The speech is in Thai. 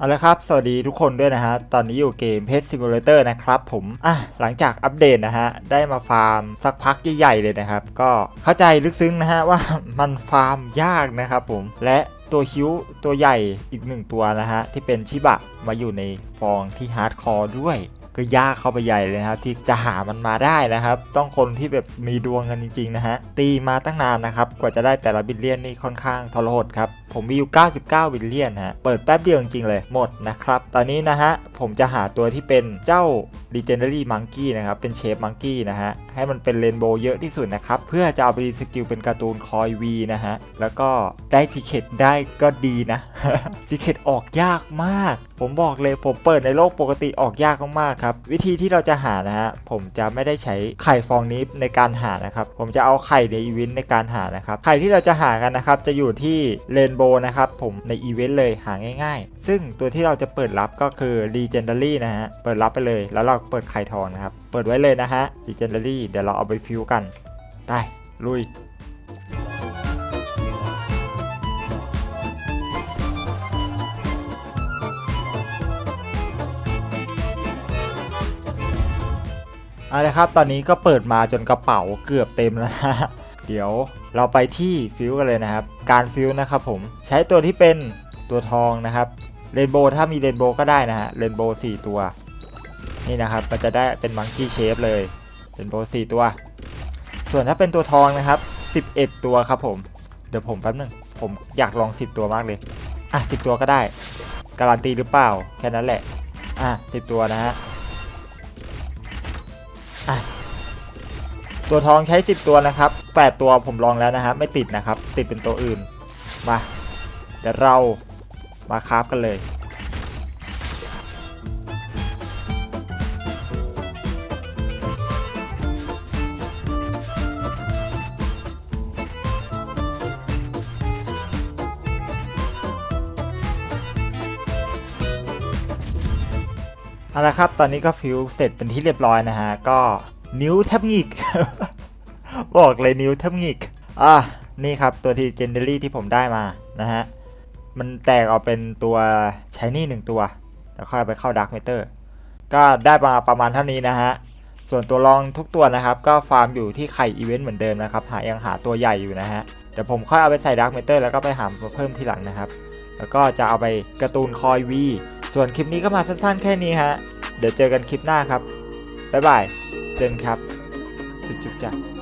เอาละครับ สวัสดีทุกคนด้วยนะฮะ ตอนนี้อยู่เกม Pet Simulator นะครับผม อะ หลังจากอัปเดตนะฮะ ได้มาฟาร์มสักพักใหญ่ๆเลยนะครับ ก็เข้าใจลึกซึ้งนะฮะว่ามันฟาร์มยากนะครับผม และตัวคิ้วตัวใหญ่อีกหนึ่งตัวนะฮะ ที่เป็นชิบะมาอยู่ในฟองที่ฮาร์ดคอร์ด้วย ก็ยากเข้าไปใหญ่เลยนะครับ ที่จะหามันมาได้นะครับ ต้องคนที่แบบมีดวงกันจริงๆนะฮะตีมาตั้งนานนะครับกว่าจะได้แต่ละบิลเลียนนี่ค่อนข้างทรหดครับผมมีอยู่ 99 บิลเลียนฮะเปิดแป๊บเดียวจริงๆเลยหมดนะครับ ตอนนี้นะฮะผมจะหาตัวที่เป็นเจ้า Legendary Monkey นะครับ เป็นเชฟ Monkey นะฮะ ให้มันเป็นเรนโบว์เยอะที่สุดนะครับ เพื่อจะเอาไปรีสกิลเป็นการ์ตูนคอยวีนะฮะ แล้วก็ได้ซีเคดได้ก็ดีนะซีเคดออกยากมาก ผมบอกเลยผมเปิดในโลกปกติออกยากมากๆครับ วิธีที่เราจะหานะฮะผมจะไม่ได้ใช้ไข่ฟองนี้ในการหานะครับ ผมจะเอาไข่ในอีเวนต์ในการหานะครับไข่ที่เราจะหากันนะครับ จะอยู่ที่เรนโบว์นะครับ ผมในอีเวนต์เลยหาง่าย ๆ ซึ่งตัวที่เราจะเปิดรับก็คือ Legendary นะฮะเปิดรับไปเลยแล้วเราเปิดไข่ทองนะครับ เปิดไว้เลยนะฮะ Legendary เดี๋ยวเราเอาไปฟิวกันไปลุย เอาละครับ ตอนนี้ก็เปิดมาจนกระเป๋าเกือบเต็มแล้วนะเดี๋ยวเราไปที่ฟิวกันเลยนะครับ การฟิวนะครับผมใช้ตัวที่เป็นตัวทองนะครับเรนโบว์ถ้ามีเรนโบว์ก็ได้นะฮะเรนโบว์สี่ตัว นี่นะครับมันจะได้เป็นมังคีเชฟเลยเรนโบว์สี่ตัว ส่วนถ้าเป็นตัวทองนะครับ 11 ตัวครับผมเดี๋ยวผมแป๊บนึงผมอยากลอง 10 ตัวมากเลย อะ 10 ตัวก็ได้ การันตีหรือเปล่า แค่นั้นแหละ อะ 10 ตัวนะฮะ ตัวทองใช้ 10 ตัวนะครับ 8 ตัวผมลองแล้วนะครับ ไม่ติดนะครับ ติดเป็นตัวอื่น มา เดี๋ยวเรามาคราฟกันเลย เอาละครับ ตอนนี้ก็ฟิวเสร็จเป็นที่เรียบร้อยนะฮะ ก็นิ้วแทบหงิก บอกเลยนิ้วแทบหงิก อะ นี่ครับตัวที่เจนเดอรี่ที่ผมได้มานะฮะ มันแตกออกเป็นตัวชายนี่หนึ่งตัว แล้วค่อยไปเข้าดักเมเตอร์ ก็ได้มาประมาณเท่านี้นะฮะ ส่วนตัวรองทุกตัวนะครับ ก็ฟาร์มอยู่ที่ไข่อีเวนต์เหมือนเดิมนะครับ หายังหาตัวใหญ่อยู่นะฮะ เดี๋ยวผมค่อยเอาไปใส่ดักเมเตอร์แล้วก็ไปหามาเพิ่มทีหลังนะครับ แล้วก็จะเอาไปการ์ตูนคอยวี ส่วนคลิปนี้ก็มาสั้นๆแค่นี้ฮะ เดี๋ยวเจอกันคลิปหน้าครับ บ๊ายบาย เจนครับ จุ๊บๆจ้ะ